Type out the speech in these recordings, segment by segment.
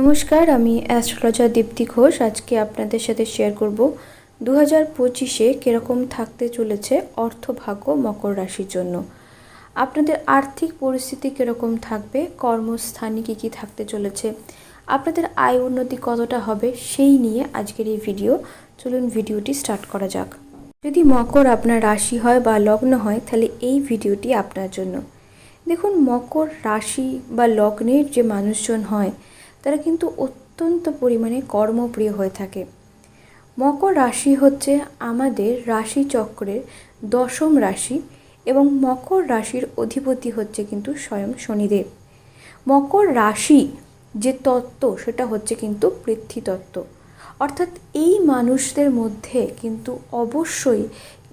নমস্কার, আমি অ্যাস্ট্রোলজার দীপ্তি ঘোষ। আজকে আপনাদের সাথে শেয়ার করব দু হাজার পঁচিশে কীরকম থাকতে চলেছে অর্থভাগ্য মকর রাশির জন্য। আপনাদের আর্থিক পরিস্থিতি কীরকম থাকবে? কর্মস্থানে কী কী থাকতে চলেছে? আপনাদের আয় উন্নতি কতটা হবে? সেই নিয়ে আজকের এই ভিডিও চলুন ভিডিওটি স্টার্ট করা যাক। যদি মকর আপনার রাশি হয় বা লগ্ন হয়, তাহলে এই ভিডিওটি আপনার জন্য। দেখুন, মকর রাশি বা লগ্নের যে মানুষজন হয় তারা কিন্তু অত্যন্ত পরিমাণে কর্মপ্রিয় হয়ে থাকে। মকর রাশি হচ্ছে আমাদের রাশি চক্রের দশম রাশি এবং মকর রাশির অধিপতি হচ্ছে কিন্তু স্বয়ং শনিদেব। মকর রাশি যে তত্ত্ব, সেটা হচ্ছে কিন্তু পৃথ্বী তত্ত্ব। অর্থাৎ এই মানুষদের মধ্যে কিন্তু অবশ্যই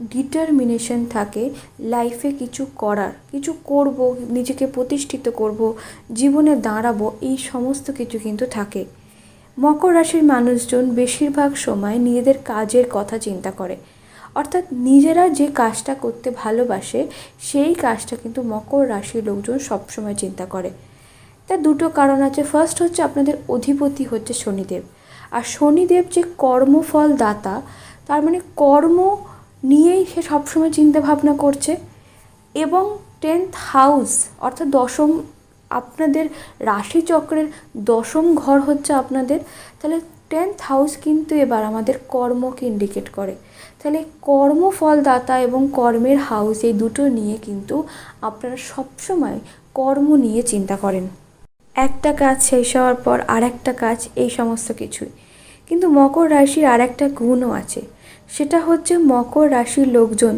ডিটারমিনেশন থাকে লাইফে কিছু করার, কিছু করব, নিজেকে প্রতিষ্ঠিত করব, জীবনে দাঁড়াবো, এই সমস্ত কিছু কিন্তু থাকে। মকর রাশির মানুষজন বেশিরভাগ সময় নিজেদের কাজের কথা চিন্তা করে। অর্থাৎ নিজেরা যে কাজটা করতে ভালোবাসে, সেই কাজটা কিন্তু মকর রাশির লোকজন সবসময় চিন্তা করে। তার দুটো কারণ আছে। ফার্স্ট হচ্ছে আপনাদের অধিপতি হচ্ছে শনিদেব। আর শনিদেব যে কর্মফল দাতা তার মানে কর্ম নিয়েই সে সবসময় চিন্তা ভাবনা করছে। এবং টেন্থ হাউস, অর্থাৎ দশম আপনাদের রাশিচক্রের দশম ঘর হচ্ছে আপনাদের, তাহলে টেন্থ হাউস কিন্তু এবার আমাদের কর্মকে ইন্ডিকেট করে। তাহলে কর্মফলদাতা এবং কর্মের হাউস এই দুটো নিয়ে কিন্তু আপনারা সবসময় কর্ম নিয়ে চিন্তা করেন। একটা কাজ শেষ হওয়ার পর আর একটা কাজ, এই সমস্ত কিছুই। কিন্তু মকর রাশির আর একটা গুণও আছে। সেটা হচ্ছে মকর রাশির লোকজন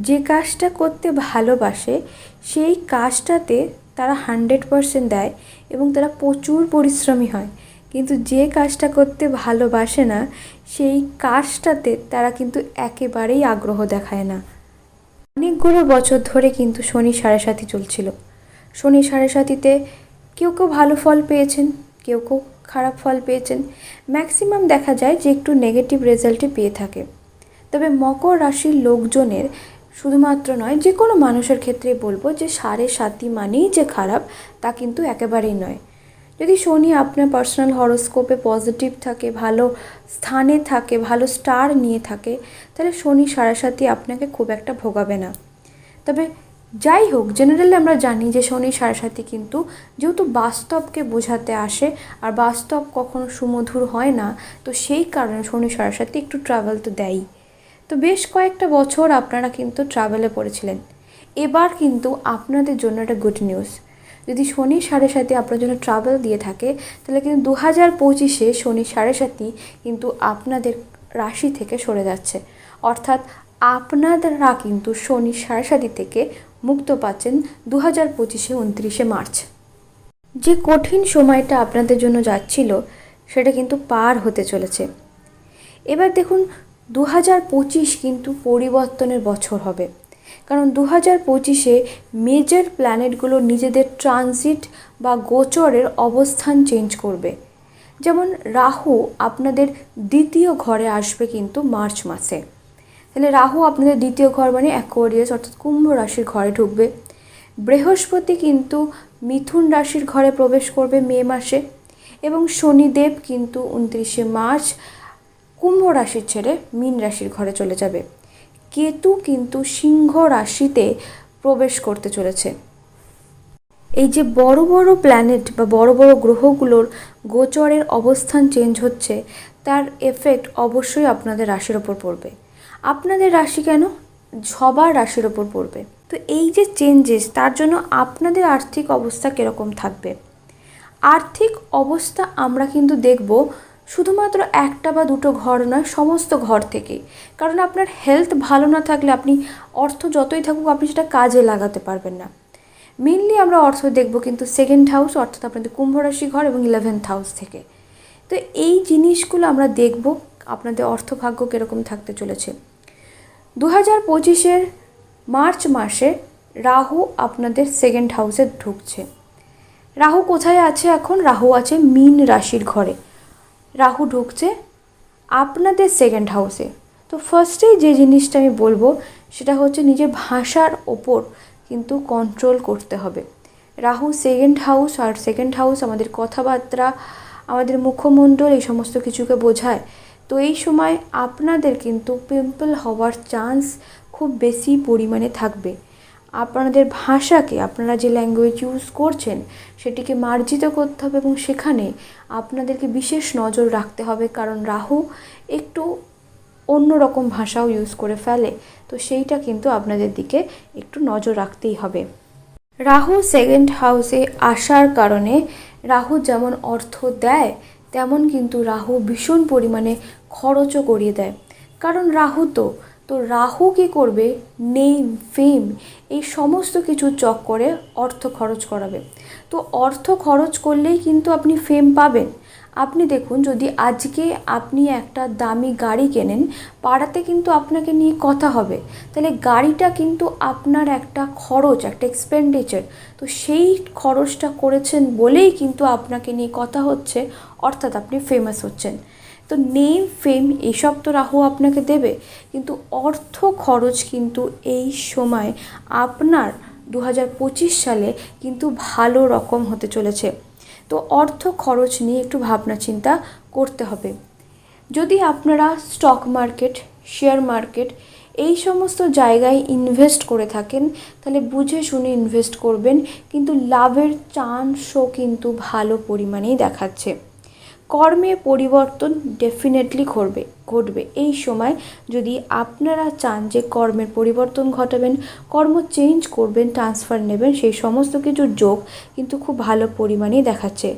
যে কাজটা করতে ভালোবাসে, সেই কাজটাতে তারা হান্ড্রেড পারসেন্ট দেয় এবং তারা প্রচুর পরিশ্রমী হয়। কিন্তু যে কাজটা করতে ভালোবাসে না, সেই কাজটাতে তারা কিন্তু একেবারেই আগ্রহ দেখায় না। অনেকগুলো বছর ধরে কিন্তু শনি সাড়ে সাথী চলছিল। শনি সাড়ে সাথীতে কেউ কেউ ভালো ফল পেয়েছেন, কেউ কেউ খারাপ ফল পেয়েছেন। ম্যাক্সিমাম দেখা যায় যে একটু নেগেটিভ রেজাল্টই পেয়ে থাকে। তবে মকর রাশির লোকজনের শুধুমাত্র নয়, যে কোনো মানুষের ক্ষেত্রে বলব যে সাড়ে সাতি মানেই যে খারাপ, তা কিন্তু একেবারেই নয়। যদি শনি আপনার পার্সোনাল হরোস্কোপে পজিটিভ থাকে, ভালো স্থানে থাকে, ভালো স্টার নিয়ে থাকে, তাহলে শনি সাড়ে সাতি আপনাকে খুব একটা ভোগাবে না। তবে যাই হোক জেনারেলি আমরা জানি যে শনি সাড়ে সাথে কিন্তু যেহেতু বাস্তবকে বোঝাতে আসে, আর বাস্তব কখনো সুমধুর হয় না, তো সেই কারণে শনি সাড়ে সাথে একটু ট্রাভেল তো দেয়ই। তো বেশ কয়েকটা বছর আপনারা কিন্তু ট্রাভেলে পড়েছিলেন। এবার কিন্তু আপনাদের জন্য একটা গুড নিউজ যদি শনি সাড়ে সাথে আপনার জন্য ট্রাভেল দিয়ে থাকে, তাহলে কিন্তু দু হাজার পঁচিশে শনি সাড়ে সাতই কিন্তু আপনাদের রাশি থেকে সরে যাচ্ছে। অর্থাৎ আপনারা কিন্তু শনি সাড়ে সাতি থেকে মুক্ত পাচ্ছেন দু হাজার পঁচিশে উনত্রিশে মার্চ। যে কঠিন সময়টা আপনাদের জন্য যাচ্ছিল, সেটা কিন্তু পার হতে চলেছে। এবার দেখুন দু হাজার পঁচিশ কিন্তু পরিবর্তনের বছর হবে। কারণ দু হাজার পঁচিশে মেজর প্ল্যানেটগুলো নিজেদের ট্রানজিট বা গোচরের অবস্থান চেঞ্জ করবে। যেমন রাহু আপনাদের দ্বিতীয় ঘরে আসবে কিন্তু মার্চ মাসে। তাহলে রাহু আপনাদের দ্বিতীয় ঘর মানে অ্যাকোয়ারিয়াস অর্থাৎ কুম্ভ রাশির ঘরে ঢুকবে। বৃহস্পতি কিন্তু মিথুন রাশির ঘরে প্রবেশ করবে মে মাসে। এবং শনিদেব কিন্তু উনত্রিশে মার্চ কুম্ভ রাশির ছেড়ে মীন রাশির ঘরে চলে যাবে। কেতু কিন্তু সিংহ রাশিতে প্রবেশ করতে চলেছে। এই যে বড় বড় প্ল্যানেট বা বড় বড় গ্রহগুলোর গোচরের অবস্থান চেঞ্জ হচ্ছে, তার এফেক্ট অবশ্যই আপনাদের রাশির ওপর পড়বে। আপনাদের রাশি কেন? সবার রাশির ওপর পড়বে। তো এই যে চেঞ্জেস তার জন্য আপনাদের আর্থিক অবস্থা কীরকম থাকবে? আর্থিক অবস্থা আমরা কিন্তু দেখব শুধুমাত্র একটা বা দুটো ঘর নয়, সমস্ত ঘর থেকে। কারণ আপনার হেলথ ভালো না থাকলে আপনি অর্থ যতই থাকুক, আপনি সেটা কাজে লাগাতে পারবেন না। মেনলি আমরা অর্থ দেখব কিন্তু সেকেন্ড হাউস অর্থাৎ আপনাদের কুম্ভ রাশি ঘর এবং ইলেভেন্থ হাউস থেকে। তো এই জিনিসগুলো আমরা দেখব, আপনাদের অর্থভাগ্য কীরকম থাকতে চলেছে। দু হাজার পঁচিশের মার্চ মাসে রাহু আপনাদের সেকেন্ড হাউসে ঢুকছে। রাহু কোথায় আছে এখন? রাহু আছে মিন রাশির ঘরে। রাহু ঢুকছে আপনাদের সেকেন্ড হাউসে তো ফার্স্টেই যে জিনিসটা আমি বলব, সেটা হচ্ছে নিজের ভাষার ওপর কিন্তু কন্ট্রোল করতে হবে। রাহু সেকেন্ড হাউস আর সেকেন্ড হাউস আমাদের কথাবার্তা, আমাদের মুখমণ্ডল এই সমস্ত কিছুকে বোঝায়। তো এই সময় আপনাদের কিন্তু পিম্পল হওয়ার চান্স খুব বেশি পরিমাণে থাকবে। আপনাদের ভাষাকে, আপনারা যে ল্যাঙ্গুয়েজ ইউজ করছেন, সেটিকে মার্জিত করতে হবে এবং সেখানে আপনাদেরকে বিশেষ নজর রাখতে হবে। কারণ রাহু একটু অন্য রকম ভাষাও ইউজ করে ফেলে। তো সেইটা কিন্তু আপনাদের দিকে একটু নজর রাখতেই হবে। রাহু সেকেন্ড হাউসে আসার কারণে রাহু যেমন অর্থ দেয়, তেমন কিন্তু রাহু ভীষণ পরিমাণে খরচও করিয়ে দেয়। কারণ রাহু তো তো রাহু কী করবে? নেম ফেম এই সমস্ত কিছু চক্করে অর্থ খরচ করাবে। তো অর্থ খরচ করলেই কিন্তু আপনি ফেম পাবেন। আপনি দেখুন, যদি আজকে আপনি একটা দামি গাড়ি কেনেন, পাড়াতে কিন্তু আপনাকে নিয়ে কথা হবে। তাহলে গাড়িটা কিন্তু আপনার একটা খরচ, একটা এক্সপেন্ডিচার তো সেই খরচটা করেছেন বলেই কিন্তু আপনাকে নিয়ে কথা হচ্ছে, অর্থাৎ আপনি ফেমাস হচ্ছেন। তো নেম ফেম এসব তো রাহু আপনাকে দেবে। কিন্তু অর্থ খরচ কিন্তু এই সময় আপনার দু হাজার পঁচিশ সালে কিন্তু ভালো রকম হতে চলেছে। তো অর্থ খরচ নিয়ে একটু ভাবনা চিন্তা করতে হবে। যদি আপনারা স্টক মার্কেট শেয়ার মার্কেট এই সমস্ত জায়গায় ইনভেস্ট করে থাকেন, তাহলে বুঝে শুনে ইনভেস্ট করবেন, কিন্তু লাভের চান্সও কিন্তু ভালো পরিমাণেই দেখাচ্ছে। কর্মে পরিবর্তন ডেফিনেটলি ঘটবে ঘটবে। এই সময় যদি আপনারা চান যে কর্মের পরিবর্তন ঘটাবেন, কর্ম চেঞ্জ করবেন ট্রান্সফার নেবেন, সেই সমস্ত কিছু যোগ কিন্তু খুব ভালো পরিমাণেই দেখাচ্ছে।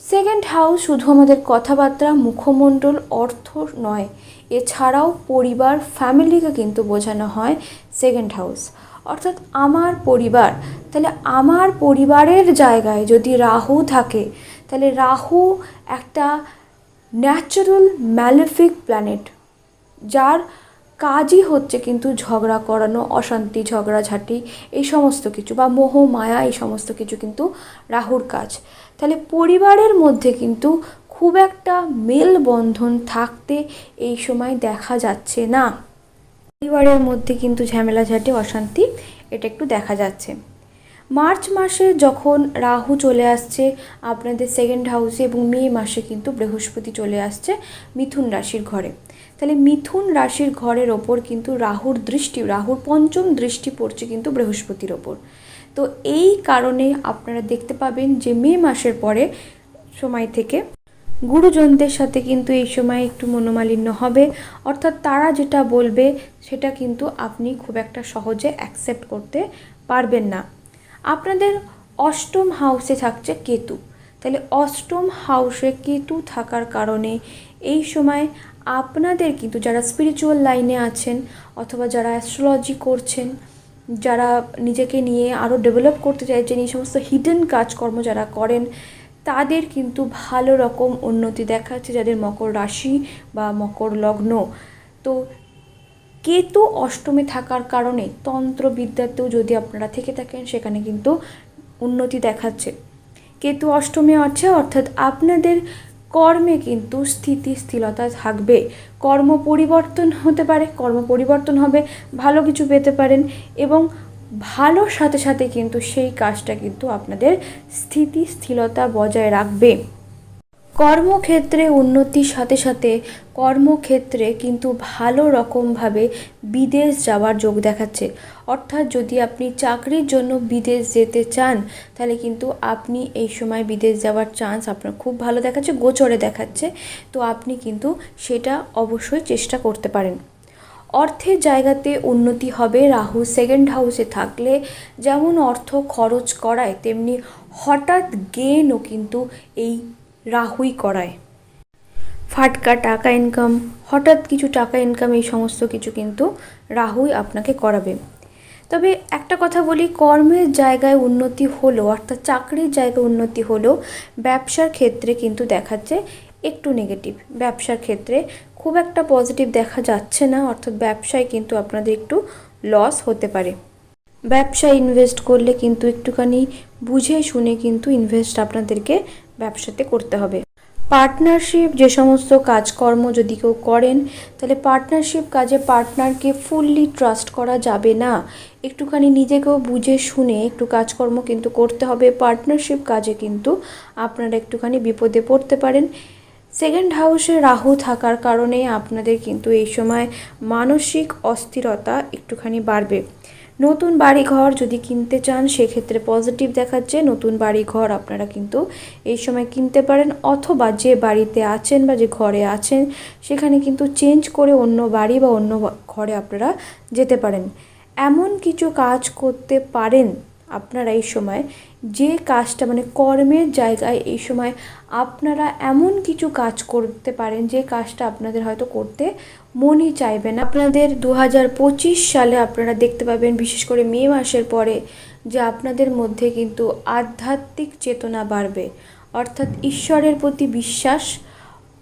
সেকেন্ড হাউস শুধু আমাদের কথাবার্তা, মুখমণ্ডল, অর্থ নয়, এছাড়াও পরিবার ফ্যামিলিকে কিন্তু বোঝানো হয় সেকেন্ড হাউস অর্থাৎ আমার পরিবার, তাহলে আমার পরিবারের জায়গায় যদি রাহু থাকে তাহলে রাহু একটা ন্যাচারাল ম্যালিফিক প্ল্যানেট যার কাজই হচ্ছে কিন্তু ঝগড়া করানো, অশান্তি, ঝগড়াঝাটি, এই সমস্ত কিছু বা মোহ, মায়া, এই সমস্ত কিছু কিন্তু রাহুর কাজ। তাহলে পরিবারের মধ্যে কিন্তু খুব একটা মেলবন্ধন থাকতে এই সময় দেখা যাচ্ছে না। পরিবারের মধ্যে কিন্তু ঝামেলাঝাটি, অশান্তি, এটা একটু দেখা যাচ্ছে। মার্চ মাসে যখন রাহু চলে আসছে, আপনাদের সেকেন্ড হাউসে এবং মে মাসে কিন্তু বৃহস্পতি চলে আসছে মিথুন রাশির ঘরে। তাহলে মিথুন রাশির ঘরের ওপর কিন্তু রাহুর দৃষ্টি, রাহুর পঞ্চম দৃষ্টি পড়ছে কিন্তু বৃহস্পতির ওপর। তো এই কারণে আপনারা দেখতে পাবেন যে মে মাসের পরে সময় থেকে গুরুজনদের সাথে কিন্তু এই সময় একটু মনোমালিন্য হবে। অর্থাৎ তারা যেটা বলবে, সেটা কিন্তু আপনি খুব একটা সহজে অ্যাকসেপ্ট করতে পারবেন না। আপনাদের অষ্টম হাউসে থাকছে কেতু। তাহলে অষ্টম হাউসে কেতু থাকার কারণে এই সময় আপনাদের কিন্তু যারা স্পিরিচুয়াল লাইনে আছেন অথবা যারা অ্যাস্ট্রোলজি করছেন, যারা নিজেকে নিয়ে আরও ডেভেলপ করতে চাইছেন, এই সমস্ত হিডেন কাজকর্ম যারা করেন, তাদের কিন্তু ভালো রকম উন্নতি দেখাচ্ছে যাদের মকর রাশি বা মকর লগ্ন। তো কেতু অষ্টমে থাকার কারণে তন্ত্রবিদ্যাতেও যদি আপনারা থেকে থাকেন, সেখানে কিন্তু উন্নতি দেখাচ্ছে। কেতু অষ্টমে আছে, অর্থাৎ আপনাদের কর্মে কিন্তু স্থিতিশীলতা থাকবে। কর্ম পরিবর্তন হতে পারে, কর্ম পরিবর্তন হবে, ভালো কিছু পেতে পারেন এবং ভালোর সাথে সাথে কিন্তু সেই কাজটা কিন্তু আপনাদের স্থিতিশীলতা বজায় রাখবে। কর্মক্ষেত্রে উন্নতির সাথে সাথে কর্মক্ষেত্রে কিন্তু ভালো রকমভাবে বিদেশ যাওয়ার যোগ দেখাচ্ছে। অর্থাৎ যদি আপনি চাকরির জন্য বিদেশ যেতে চান, তাহলে কিন্তু আপনি এই সময় বিদেশ যাওয়ার চান্স আপনার খুব ভালো দেখাচ্ছে, গোচরে দেখাচ্ছে। তো আপনি কিন্তু সেটা অবশ্যই চেষ্টা করতে পারেন। অর্থের জায়গাতে উন্নতি হবে। রাহু সেকেন্ড হাউসে থাকলে যেমন অর্থ খরচ করায়, তেমনি হঠাৎ গেনও কিন্তু এই রাহুই করায়। ফাটকা টাকা ইনকাম হঠাৎ কিছু টাকা ইনকাম এই সমস্ত কিছু কিন্তু রাহুই আপনাকে করাবে। তবে একটা কথা বলি, কর্মের জায়গায় উন্নতি হলো অর্থাৎ চাকরির জায়গায় উন্নতি হলো ব্যবসার ক্ষেত্রে কিন্তু দেখাচ্ছে একটু নেগেটিভ ব্যবসার ক্ষেত্রে খুব একটা পজিটিভ দেখা যাচ্ছে না, অর্থাৎ ব্যবসায় কিন্তু আপনাদের একটু লস হতে পারে। ব্যবসায় ইনভেস্ট করলে কিন্তু একটুখানি বুঝে শুনে কিন্তু ইনভেস্ট আপনাদেরকে ব্যবসাতে করতে হবে। পার্টনারশিপ যে সমস্ত কাজকর্ম যদি কেউ করেন, তাহলে পার্টনারশিপ কাজে পার্টনারকে ফুললি ট্রাস্ট করা যাবে না। একটুখানি নিজেকেও বুঝে শুনে একটু কাজকর্ম কিন্তু করতে হবে, পার্টনারশিপ কাজে কিন্তু আপনারা একটুখানি বিপদে পড়তে পারেন। সেকেন্ড হাউসে রাহু থাকার কারণে আপনাদের কিন্তু এই সময় মানসিক অস্থিরতা একটুখানি বাড়বে। নতুন বাড়ি ঘর যদি কিনতে চান, সেক্ষেত্রে পজিটিভ দেখাচ্ছে, নতুন বাড়ি ঘর আপনারা কিন্তু এই সময় কিনতে পারেন। অথবা যে বাড়িতে আছেন বা যে ঘরে আছেন, সেখানে কিন্তু চেঞ্জ করে অন্য বাড়ি বা অন্য ঘরে আপনারা যেতে পারেন। এমন কিছু কাজ করতে পারেন আপনারা এই সময়। যে কাজটা মানে কর্মের জায়গায় এই সময় আপনারা এমন কিছু কাজ করতে পারেন, যে কাজটা আপনাদের হয়তো করতে মনই চাইবে না। আপনাদের দু হাজার পঁচিশ সালে আপনারা দেখতে পাবেন, বিশেষ করে মে মাসের পরে, যে আপনাদের মধ্যে কিন্তু আধ্যাত্মিক চেতনা বাড়বে। অর্থাৎ ঈশ্বরের প্রতি বিশ্বাস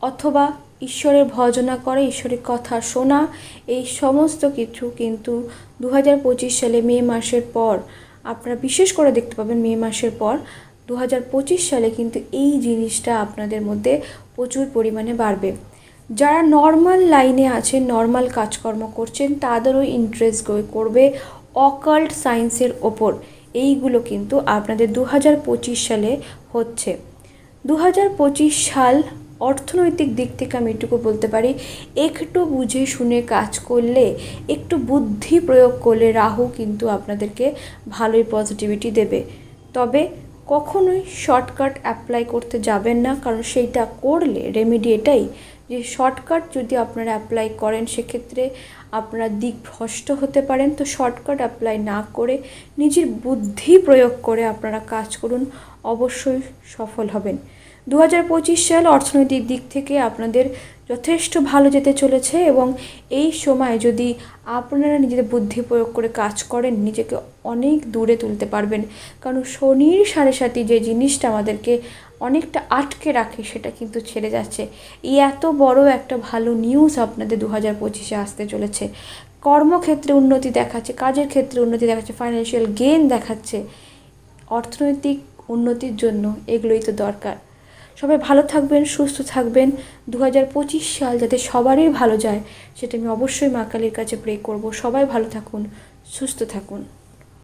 অথবা ঈশ্বরের ভজনা করে, ঈশ্বরের কথা শোনা, এই সমস্ত কিছু কিন্তু দু হাজার পঁচিশ সালে মে মাসের পর আপনারা বিশেষ করে দেখতে পাবেন মে মাসের পর দু হাজার পঁচিশ সালে কিন্তু এই জিনিসটা আপনাদের মধ্যে প্রচুর পরিমাণে বাড়বে। যারা নর্মাল লাইনে আছেন নর্মাল কাজকর্ম করছেন, তাদেরও ইন্টারেস্ট করবে অকাল্ট সায়েন্সের ওপর। এইগুলো কিন্তু আপনাদের দু হাজার পঁচিশ সালে হচ্ছে। দু হাজার পঁচিশ সাল অর্থনৈতিক দিক থেকে আমি এটুকু বলতে পারি, একটু বুঝে শুনে কাজ করলে, একটু বুদ্ধি প্রয়োগ করলে রাহু কিন্তু আপনাদেরকে ভালোই পজিটিভিটি দেবে। তবে কখনোই শর্টকাট অ্যাপ্লাই করতে যাবেন না, কারণ সেইটা করলে রেমেডি এটাই যে শর্টকাট যদি আপনারা অ্যাপ্লাই করেন, সেক্ষেত্রে আপনারা দিকভ্রষ্ট হতে পারেন। তো শর্টকাট অ্যাপ্লাই না করে নিজের বুদ্ধি প্রয়োগ করে আপনারা কাজ করুন, অবশ্যই সফল হবেন। দু হাজার পঁচিশ সাল অর্থনৈতিক দিক থেকে আপনাদের যথেষ্ট ভালো যেতে চলেছে এবং এই সময় যদি আপনারা নিজেদের বুদ্ধি প্রয়োগ করে কাজ করেন, নিজেকে অনেক দূরে তুলতে পারবেন। কারণ শনির সাড়ে সাথে যে জিনিসটা আমাদেরকে অনেকটা আটকে রাখে, সেটা কিন্তু ছেড়ে যাচ্ছে। এই এত বড় একটা ভালো নিউজ আপনাদের দু হাজার পঁচিশে আসতে চলেছে। কর্মক্ষেত্রে উন্নতি দেখাচ্ছে, কাজের ক্ষেত্রে উন্নতি দেখাচ্ছে ফাইন্যান্সিয়াল গেইন দেখাচ্ছে। অর্থনৈতিক উন্নতির জন্য এগুলোই তো দরকার। সবাই ভালো থাকবেন, সুস্থ থাকবেন। দু হাজার পঁচিশ সাল যাতে সবারই ভালো যায়, সেটা আমি অবশ্যই মা কালীর কাছে প্রে করব। সবাই ভালো থাকুন, সুস্থ থাকুন।